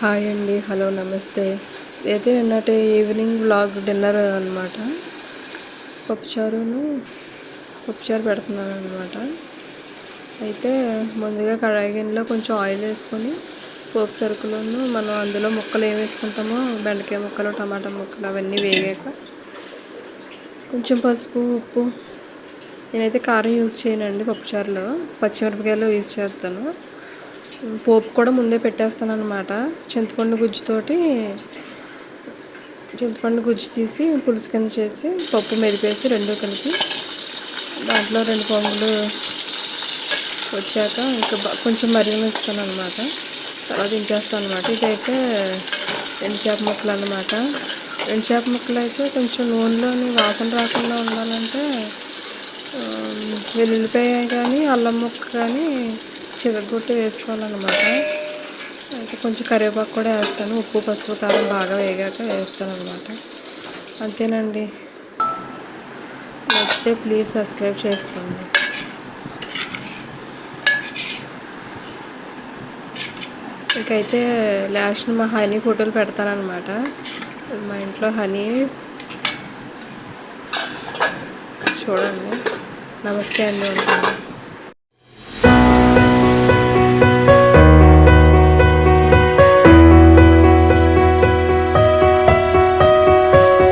Hi అండి. Hello నమస్తే. అయితే నిన్నటి ఈవినింగ్ వ్లాగ్ డిన్నర్ అనమాట పప్పుచారును పప్పుచారు పెడుతున్నాను అనమాట అయితే ముందుగా కడాయి గిన్నెలో కొంచెం ఆయిల్ వేసుకొని పోపు సరుకులను మనం అందులో ముక్కలు ఏమి వేసుకుంటామో బెండకాయ ముక్కలు టమాటా ముక్కలు అవన్నీ వేగాక కొంచెం పసుపు ఉప్పు. నేనైతే కారం యూజ్ చేయనండి పప్పుచారులో. పచ్చిమిరపకాయలు యూజ్ చేస్తాను. పోపు కూడా ముందే పెట్టేస్తాను అనమాట చింతపండు గుజ్జుతోటి చింతపండు గుజ్జు తీసి పులుసు కింద చేసి పప్పు మెరిపేసి రెండు కలిపి దాంట్లో రెండు పొంగులు వచ్చాక ఇంకా కొంచెం మరిగిస్తాను అనమాట తర్వాత ఇంకేస్తాను అనమాట ఇదైతే రెండు చేప ముక్కలు అనమాట రెండు చేప ముక్కలు అయితే కొంచెం నూనెలోని వాసన రాకుండా ఉండాలంటే వెల్లుల్లిపాయ కానీ అల్లం ముక్క కానీ చిరగొట్టి వేసుకోవాలన్నమాట. అయితే కొంచెం కరివేపాకు కూడా వేస్తాను. ఉప్పు పసుపు కారం బాగా వేగాక వేస్తాను అనమాట అంతేనండి. నచ్చితే ప్లీజ్ సబ్స్క్రైబ్ చేసుకోండి. ఇంకైతే లాస్ట్ మా హనీ ఫోటోలు పెడతానమాట మా ఇంట్లో హనీ చూడండి. నమస్తే అండి ఉంటాను